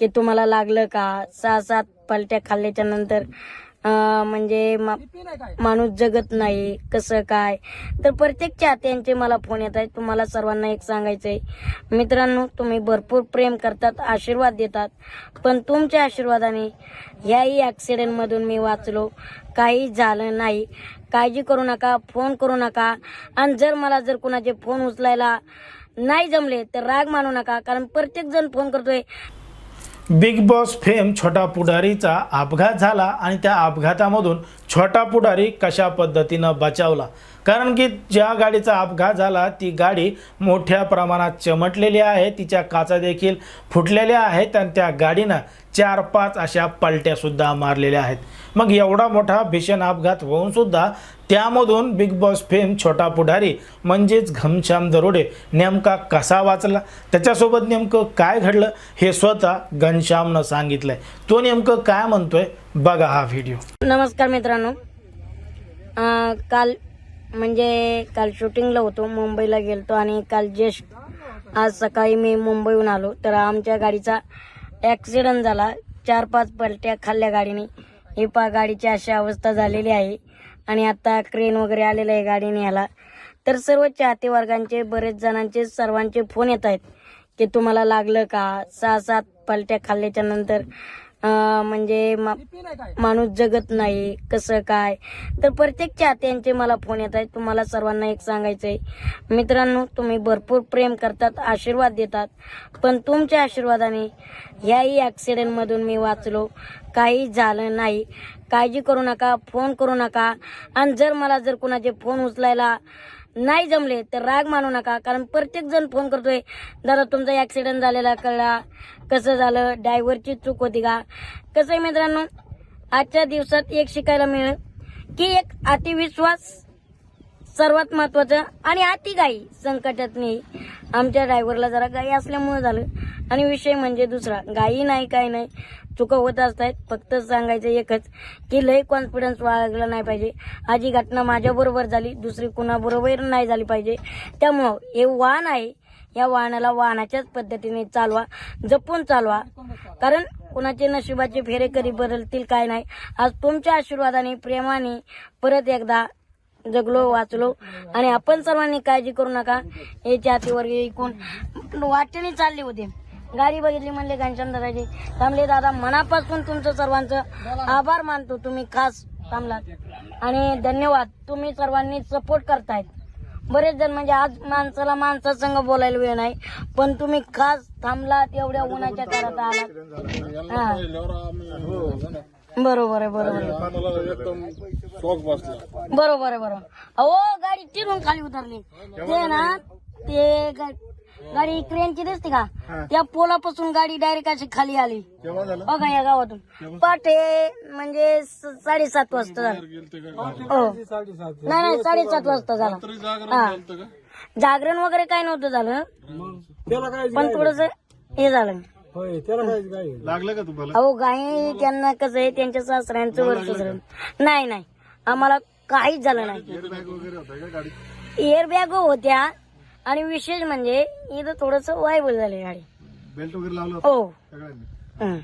की तुम्हाला लागलं का? सहा सात पलट्या खाल्ल्याच्या नंतर म्हणजे मा- माणूस जगत नाही कसं काय? तर प्रत्येक चाहत्यांचे मला फोन येत आहेत. तुम्हाला सर्वांना एक सांगायचंय. मित्रांनो तुम्ही भरपूर प्रेम करतात आशीर्वाद देतात. पण तुमच्या आशीर्वादाने ह्याही ॲक्सिडेंटमधून मी वाचलो. काही झालं नाही. काळजी करू नका फोन करू नका. आणि जर मला जर कुणाचे फोन उचलायला नाही जमले तर राग मानू नका. कारण प्रत्येक जण फोन करतोय. बिग बॉस फेम छोटा पुढारीचा अपघात झाला आणि त्या अपघातामधून छोटा पुढारी कशा पद्धतीनं बचावला? कारण की ज्या गाडीचा अपघात झाला ती गाडी मोठ्या प्रमाणात चमटलेली आहे. तिच्या काचा देखील फुटलेल्या आहेत आणि त्या गाडीनं चार पाच अशा पलट्यासुद्धा मारलेल्या आहेत. मग एवढा मोठा भीषण अपघात होऊन सुद्धा त्यामधून बिग बॉस फेम छोटा पुढारी म्हणजेच घमश्याम दरोडे नेमका कसा वाचला त्याच्यासोबत नेमकं काय घडलं हे स्वतः घनश्यामनं सांगितलंय. तो नेमकं काय म्हणतोय बघा हा व्हिडिओ. नमस्कार मित्रांनो. काल म्हणजे काल शूटिंगला होतो मुंबईला गेलतो आणि काल जस्ट आज सकाळी मी मुंबईहून आलो. तर आमच्या गाडीचा ॲक्सिडंट झाला. चार पाच पलट्या खाल्ल्या गाडीने. ही पा गाडीची अशी अवस्था झालेली आहे. आणि आता क्रेन वगैरे आलेलं आहे गाडीने ह्याला. तर सर्व चाहते वर्गांचे बरेच जणांचे सर्वांचे फोन येत आहेत की तुम्हाला लागलं का? सहा सात पलट्या खाल्ल्याच्या नंतर म्हणजे मा- माणूस जगत नाही कसं काय? तर प्रत्येक चाहत्यांचे मला फोन येत आहेत. तुम्हाला सर्वांना एक सांगायचंय. मित्रांनो तुम्ही भरपूर प्रेम करतात आशीर्वाद देतात. पण तुमच्या आशीर्वादाने ह्याही ॲक्सिडेंटमधून मी वाचलो. काही झालं नाही. काळजी करू नका फोन करू नका. आणि जर मला जर कुणाचे फोन उचलायला नाही जमले तर राग मानू नका कारण प्रत्येक जण फोन करतोय दादा तुमचा ॲक्सिडेंट झालेला कळला. कसं झालं? ड्रायव्हरची चूक होती का? कसं आहे मित्रांनो आजच्या दिवसात एक शिकायला मिळेल की एक अतिविश्वास सर्वात महत्वाचं आणि अति गाई संकटात नाही आमच्या ड्रायव्हरला जरा गाई असल्यामुळे झालं. आणि विषय म्हणजे दुसरा गाई नाही काय नाही. चुका होत असतात. फक्त सांगायचं एकच की लय कॉन्फिडन्स वागला नाही पाहिजे. आज ही घटना माझ्याबरोबर झाली दुसरी कुणाबरोबर नाही झाली पाहिजे. त्यामुळं हे वाहन आहे. या वाहनाला वाहनाच्याच पद्धतीने चालवा जपून चालवा. कारण कुणाचे नशिबाचे फेरे कधी बदलतील काय नाही. आज तुमच्या आशीर्वादाने प्रेमाने परत एकदा जगलो वाचलो. आणि आपण सर्वांनी काळजी करू नका. हे जातीवर ऐकून वाटेने चालले होते. गाडी बघितली म्हणले घनश्याम दादाजी. थांबले दादा मनापासून तुमचं सर्वांचं आभार मानतो. तुम्ही खास थांबलात. आणि धन्यवाद. तुम्ही सर्वांनी सपोर्ट करतायत. बरेच जण म्हणजे आज माणसाला माणसासंग बोलायला वेळ नाही. पण तुम्ही खास थांबलात एवढ्या उन्हाच्या करत आलात. हा. बरोबर आहे बरोबर आहे. एकदम शॉक बसला. बरोबर आहे बरोबर. अहो गाडी चिरून खाली उतरली. ते ना ते गा- गाडी क्रेनची दिसते का? त्या पोलापासून गाडी डायरेक्ट अशी खाली आली. केव्हा झालं? बघा या गावातून. पाठे म्हणजे स- साडेसात वाजता झालं. गेलते का? हो. नाही नाही साडेसात वाजता झाला. तरी जागरण हा. झालतं का? जागरण वगैरे काय नव्हतं झालं. पण थोडस हे झालं. होय त्याला काय काय लागलं का तुम्हाला? अहो गाई त्यांना कसं आहे त्यांच्या सासऱ्यांचं वर्ष नाही नाही. आम्हाला काहीच झालं नाही. एअरबॅग वगैरे होता का गाडी एअर बॅग होत्या. आणि विशेष म्हणजे इथं थोडस वायबल झाली गाडी. बेल्ट वगैरे लावलं होतं? हो. सगळ्यांनी? हं.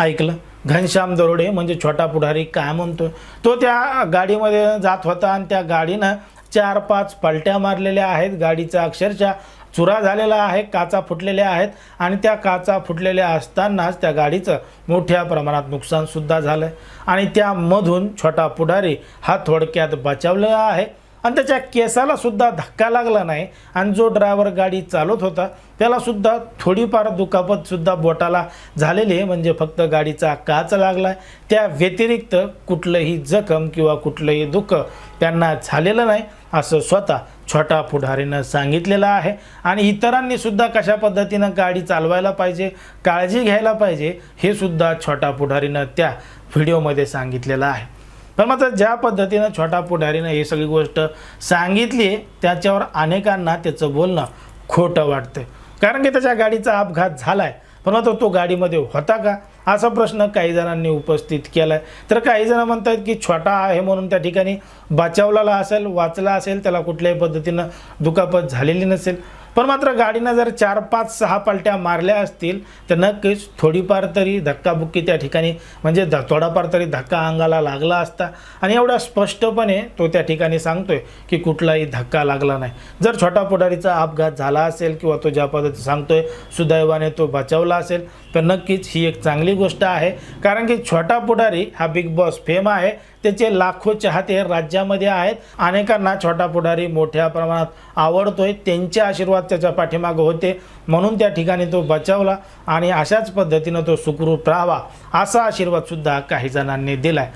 ऐकलं. घनश्याम दरोडे म्हणजे छोटा पुढारी काय म्हणतोय? तो त्या गाडीमध्ये जात होता आणि त्या गाडीनं चार पाच पलट्या मारलेल्या आहेत. गाडीचा अक्षरशः चुरा झालेला आहे काचा फुटलेल्या आहेत आणि त्या काचा फुटलेल्या असतानाच त्या गाडीचं मोठ्या प्रमाणात नुकसानसुद्धा झालं आहे आणि त्यामधून छोटा पुढारी हा थोडक्यात बचावलेला आहे. आणि त्याच्या केसाला सुद्धा धक्का लागला नाही. आणि जो ड्रायव्हर गाडी चालवत होता त्यालासुद्धा थोडीफार दुखापतसुद्धा बोटाला झालेली आहे. म्हणजे फक्त गाडीचा काच लागला त्या व्यतिरिक्त कुठलंही जखम किंवा कुठलंही दुःख त्यांना झालेलं नाही असं स्वतः छोटा पुढारीनं सांगितलेलं आहे. आणि इतरांनी सुद्धा कशा पद्धतीनं गाडी चालवायला पाहिजे काळजी घ्यायला पाहिजे हे सुद्धा छोटा पुढारीनं त्या व्हिडिओमध्ये सांगितलेलं आहे. पण मात्र ज्या पद्धतीनं छोटा पुढारीनं ही सगळी गोष्ट सांगितली आहे त्याच्यावर अनेकांना त्याचं बोलणं खोटं वाटतं कारण की त्याच्या गाडीचा अपघात झाला आहे पण मात्र तो गाडीमध्ये होता का? असा प्रश्न काही जणांनी उपस्थित केला आहे तर काही जण म्हणतात की छोटा आहे म्हणून त्या ठिकाणी बचावलेला असेल वाचला असेल त्याला कुठल्याही पद्धतीनं दुखापत झालेली नसेल. पण मात्र गाडीनं जर चार पाच सहा पलट्या मारल्या असतील तर नक्कीच थोडीफार तरी धक्काबुक्की त्या ठिकाणी म्हणजे ध थोडाफार तरी धक्का अंगाला लागला असता. आणि एवढा स्पष्टपणे तो त्या ठिकाणी सांगतोय की कुठलाही धक्का लागला नाही. जर छोटा पुढारीचा अपघात झाला असेल किंवा तो ज्या पद्धती सांगतोय सुदैवाने तो बचावला असेल तर नक्कीच ही एक चांगली गोष्ट आहे. कारण की छोटा पुढारी हा बिग बॉस फेम आहे. त्याचे लाखो चाहते राज्यामध्ये आहेत. अनेकांना छोटा पुढारी मोठ्या प्रमाणात आवडतोय. त्यांचे आशीर्वाद त्याच्या पाठीमागं होते. म्हणून त्या ठिकाणी तो बचावला आणि अशाच पद्धतीनं तो सुखरूप राहावा असा आशीर्वादसुद्धा काही जणांनी दिलाय.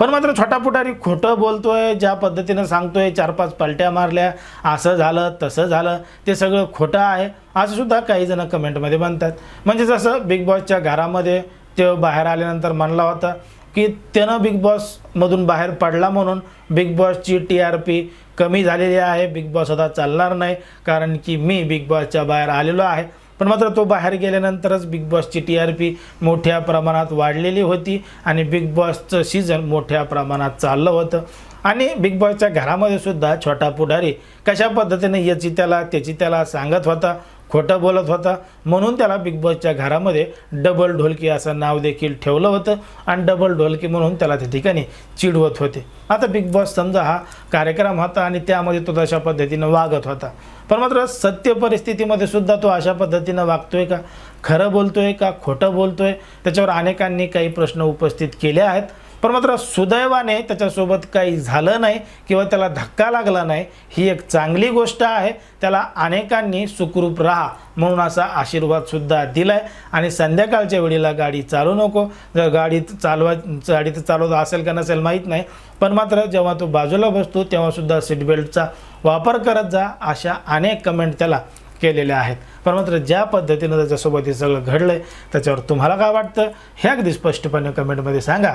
पण मात्र छोटा पुटारी खोटं बोलतोय ज्या पद्धतीनं सांगतोय चार पाच पलट्या मारल्या असं झालं तसं झालं ते सगळं खोटं आहे असं सुद्धा काही जण कमेंटमध्ये म्हणतात. म्हणजे जसं बिग बॉसच्या घरामध्ये ते बाहेर आल्यानंतर म्हणला होता की त्यानं बिग बॉसमधून बाहेर पडला म्हणून बिग बॉसची टी आर पी कमी झालेली आहे. बिग बॉस आता चालणार नाही कारण की मी बिग बॉसच्या बाहेर आलेलो आहे. पण मात्र तो बाहेर गेल्यानंतरच बिग बॉसची टी आर पी मोठ्या प्रमाणात वाढलेली होती आणि बिग बॉसचं सीझन मोठ्या प्रमाणात चाललं होतं. आणि बिग बॉसच्या घरामध्ये सुद्धा छोटा पुढारी कशा पद्धतीने याची त्याला त्याची त्याला सांगत होता? खोटं बोलत होता. म्हणून त्याला बिग बॉसच्या घरामध्ये डबल ढोलकी असं नाव देखील ठेवलं होतं आणि डबल ढोलकी म्हणून त्याला त्या ठिकाणी चिडवत होते. आता बिग बॉस समजा हा कार्यक्रम होता आणि त्यामध्ये तो तशा पद्धतीनं वागत होता. पण मात्र सत्य परिस्थितीमध्ये सुद्धा तो अशा पद्धतीनं वागतोय का? खरं बोलतोय का? खोटं बोलतोय? त्याच्यावर अनेकांनी काही प्रश्न उपस्थित केले आहेत. पण मात्र सुदैवाने त्याच्यासोबत काही झालं नाही किंवा त्याला धक्का लागला नाही ही एक चांगली गोष्ट आहे. त्याला अनेकांनी सुखरूप राहा म्हणून असा आशीर्वादसुद्धा दिला आहे आणि संध्याकाळच्या वेळेला गाडी चालू नको. जर गाडी चालवा गाडीत तर चालवत असेल का नसेल माहीत नाही. पण मात्र जेव्हा तो बाजूला बसतो तेव्हासुद्धा सीटबेल्टचा वापर करत जा अशा अनेक कमेंट त्याला केलेल्या आहेत. पण मात्र ज्या पद्धतीनं त्याच्यासोबत हे सगळं घडलं आहे त्याच्यावर तुम्हाला काय वाटतं? हे अगदी स्पष्टपणे कमेंटमध्ये सांगा.